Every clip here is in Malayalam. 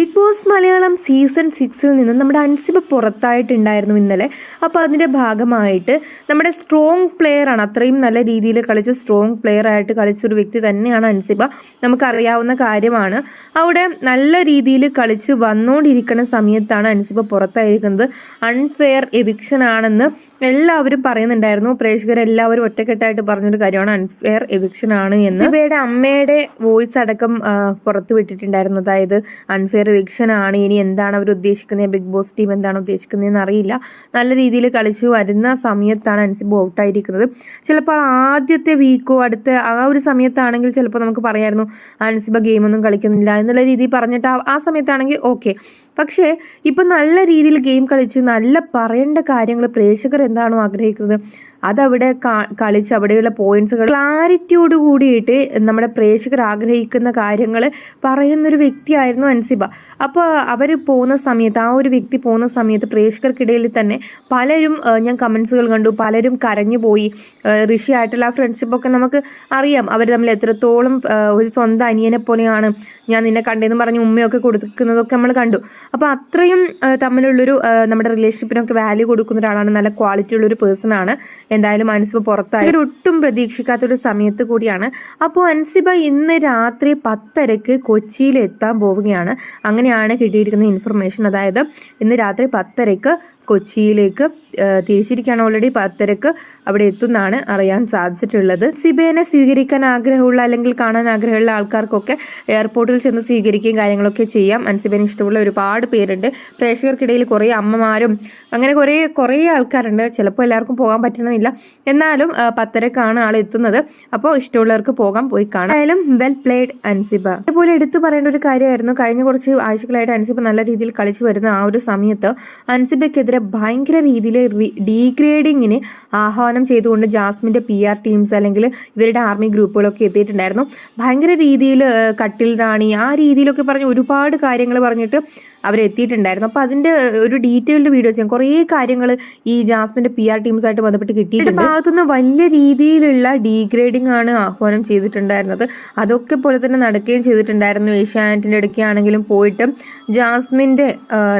ബിഗ് ബോസ് മലയാളം സീസൺ സിക്സിൽ നിന്ന് നമ്മുടെ അൻസിബ പുറത്തായിട്ടുണ്ടായിരുന്നു ഇന്നലെ. അപ്പോൾ അതിന്റെ ഭാഗമായിട്ട് നമ്മുടെ സ്ട്രോങ് പ്ലെയർ ആണ്. അത്രയും നല്ല രീതിയിൽ കളിച്ച സ്ട്രോങ് പ്ലെയർ ആയിട്ട് കളിച്ചൊരു വ്യക്തി തന്നെയാണ് അൻസിബ. നമുക്കറിയാവുന്ന കാര്യമാണ്. അവിടെ നല്ല രീതിയിൽ കളിച്ച് വന്നുകൊണ്ടിരിക്കുന്ന സമയത്താണ് അൻസിബ പുറത്തായിരിക്കുന്നത്. അൺഫെയർ എവിക്ഷൻ ആണെന്ന് എല്ലാവരും പറയുന്നുണ്ടായിരുന്നു. പ്രേക്ഷകരെല്ലാവരും ഒറ്റക്കെട്ടായിട്ട് പറഞ്ഞൊരു കാര്യമാണ്. അൺഫെയർ എവിക്ഷൻ ആണ് എന്ന്. ഇവയുടെ അമ്മയുടെ വോയിസ് അടക്കം പുറത്ത് വിട്ടിട്ടുണ്ടായിരുന്നു അതായത് അൺഫെയർ എവിക്ഷൻ ആണ് ഇനി എന്താണ് അവർ ഉദ്ദേശിക്കുന്നത് ബിഗ് ബോസ് ടീം എന്താണ് ഉദ്ദേശിക്കുന്നതെന്ന് അറിയില്ല. നല്ല രീതിയിൽ കളിച്ചു വരുന്ന സമയത്താണ് അൻസിബ് ഔട്ടായിരിക്കുന്നത്. ചിലപ്പോൾ ആദ്യത്തെ വീക്കോ അടുത്ത ആ ഒരു സമയത്താണെങ്കിൽ ചിലപ്പോൾ നമുക്ക് പറയായിരുന്നു അൻസിബ ഗെയിമൊന്നും കളിക്കുന്നില്ല എന്നുള്ള രീതിയിൽ പറഞ്ഞിട്ട് ആ സമയത്താണെങ്കിൽ ഓക്കെ. പക്ഷേ ഇപ്പം നല്ല രീതിയിൽ ഗെയിം കളിച്ച് നല്ല പറയേണ്ട കാര്യങ്ങൾ പ്രേക്ഷകർ എന്താണോ ആഗ്രഹിക്കുന്നത് അതവിടെ കളിച്ച് അവിടെയുള്ള പോയിന്റ്സുകൾ ക്ലാരിറ്റിയോട് കൂടിയിട്ട് നമ്മുടെ പ്രേക്ഷകർ ആഗ്രഹിക്കുന്ന കാര്യങ്ങൾ പറയുന്നൊരു വ്യക്തിയായിരുന്നു അൻസിബ. അപ്പോൾ അവർ പോകുന്ന സമയത്ത് ആ ഒരു വ്യക്തി പോകുന്ന സമയത്ത് പ്രേക്ഷകർക്കിടയിൽ തന്നെ പലരും ഞാൻ കമൻസുകൾ കണ്ടു പലരും കരഞ്ഞു പോയി. ആ, ഋഷി ആയിട്ടുള്ള ആ ഫ്രണ്ട്ഷിപ്പൊക്കെ നമുക്ക് അറിയാം. അവർ തമ്മിൽ എത്രത്തോളം ഒരു സ്വന്തം അനിയനെ പോലെയാണ് ഞാൻ നിന്നെ കണ്ടെന്ന് പറഞ്ഞ് ഉമ്മയൊക്കെ കൊടുക്കുന്നതൊക്കെ നമ്മൾ കണ്ടു. അപ്പോൾ അത്രയും തമ്മിലുള്ളൊരു നമ്മുടെ റിലേഷൻഷിപ്പിനൊക്കെ വാല്യൂ കൊടുക്കുന്ന ഒരാളാണ് നല്ല ക്വാളിറ്റി ഉള്ളൊരു പേഴ്സൺ ആണ്. എന്തായാലും അൻസിബ പുറത്തായി. ഒട്ടും പ്രതീക്ഷിക്കാത്തൊരു സമയത്ത് കൂടിയാണ്. അപ്പോൾ അൻസിബ ഇന്ന് രാത്രി പത്തരക്ക് കൊച്ചിയിൽ എത്താൻ പോവുകയാണ്. അങ്ങനെയാണ് കിട്ടിയിരിക്കുന്ന ഇൻഫർമേഷൻ അതായത് ഇന്ന് രാത്രി പത്തരക്ക് കൊച്ചിയിലേക്ക് തിരിച്ചിരിക്കുകയാണ് ഓൾറെഡി പത്തരക്ക് അവിടെ എത്തുന്നാണ് അറിയാൻ സാധിച്ചിട്ടുള്ളത്. സിബേനെ സ്വീകരിക്കാൻ ആഗ്രഹമുള്ള അല്ലെങ്കിൽ കാണാൻ ആഗ്രഹമുള്ള ആൾക്കാർക്കൊക്കെ എയർപോർട്ടിൽ ചെന്ന് സ്വീകരിക്കുകയും കാര്യങ്ങളൊക്കെ ചെയ്യാം. അൻസിബേനെ ഇഷ്ടമുള്ള ഒരുപാട് പേരുണ്ട്. പ്രേക്ഷകർക്കിടയിൽ കുറേ അമ്മമാരും അങ്ങനെ കുറേ കുറേ ആൾക്കാരുണ്ട്. ചിലപ്പോൾ എല്ലാവർക്കും പോകാൻ പറ്റണമെന്നില്ല. എന്നാലും പത്തരക്കാണ് ആൾ എത്തുന്നത്. അപ്പോൾ ഇഷ്ടമുള്ളവർക്ക് പോകാം പോയി കാണാം. എന്തായാലും വെൽ പ്ലേഡ് അൻസിബ. അതുപോലെ എടുത്തു പറയേണ്ട ഒരു കാര്യമായിരുന്നു. കഴിഞ്ഞ കുറച്ച് ആഴ്ചകളായിട്ട് അൻസിബ നല്ല രീതിയിൽ കളിച്ചു വരുന്ന ആ ഒരു സമയത്ത് അൻസിബയ്ക്കെതിരെ ഭയങ്കര രീതിയിൽ ഡീഗ്രേഡിങ്ങിന് ആഹ്വാനം ചെയ്തുകൊണ്ട് ജാസ്മിന്റെ പി ആർ ടീംസ് അല്ലെങ്കിൽ ഇവരുടെ ആർമി ഗ്രൂപ്പുകളൊക്കെ എത്തിയിട്ടുണ്ടായിരുന്നു. ഭയങ്കര രീതിയിൽ കട്ടിൽ റാണി ആ രീതിയിലൊക്കെ പറഞ്ഞ് ഒരുപാട് കാര്യങ്ങൾ പറഞ്ഞിട്ട് അവരെത്തിയിട്ടുണ്ടായിരുന്നു അപ്പോൾ അതിന്റെ ഒരു ഡീറ്റെയിൽഡ് വീഡിയോ ചെയ്യാം. കുറേ കാര്യങ്ങൾ ഈ ജാസ്മിന്റെ പി ആർ ടീംസായിട്ട് ബന്ധപ്പെട്ട് കിട്ടിയിട്ടുണ്ട്. ഭാഗത്തുനിന്ന് വലിയ രീതിയിലുള്ള ഡീഗ്രേഡിംഗ് ആണ് ആഹ്വാനം ചെയ്തിട്ടുണ്ടായിരുന്നത്. അതൊക്കെ പോലെ തന്നെ നടക്കുകയും ചെയ്തിട്ടുണ്ടായിരുന്നു. ഏഷ്യാനെറ്റിന്റെ ഇടയ്ക്കാണെങ്കിലും പോയിട്ട് ജാസ്മിന്റെ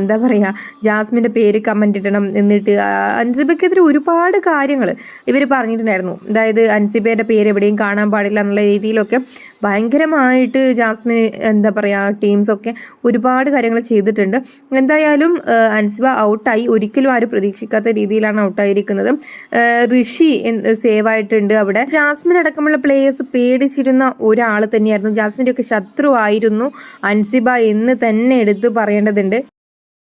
എന്താ പറയുക ജാസ്മിന്റെ പേര് കമന്റ് ഇടണം എന്നിട്ട് അൻസിബയ്ക്കെതിരെ ഒരുപാട് കാര്യങ്ങൾ ഇവർ പറഞ്ഞിട്ടുണ്ടായിരുന്നു. അതായത് അൻസിബയുടെ പേര് എവിടെയും കാണാൻ പാടില്ല എന്നുള്ള രീതിയിലൊക്കെ ഭയങ്കരമായിട്ട് ജാസ്മിൻ എന്താ പറയുക ടീംസൊക്കെ ഒരുപാട് കാര്യങ്ങൾ ചെയ്തിട്ടുണ്ട്. എന്തായാലും അൻസിബ ഔട്ടായി. ഒരിക്കലും ആരും പ്രതീക്ഷിക്കാത്ത രീതിയിലാണ് ഔട്ടായിരിക്കുന്നത്. ഋഷി സേവ് ആയിട്ടുണ്ട് അവിടെ. ജാസ്മിൻ അടക്കമുള്ള പ്ലേയേഴ്സ് പേടിച്ചിരുന്ന ഒരാൾ തന്നെയായിരുന്നു. ജാസ്മിന്റെ ഒക്കെ ശത്രുവായിരുന്നു അൻസിബ എന്ന് തന്നെ എടുത്ത് പറയേണ്ടതുണ്ട്.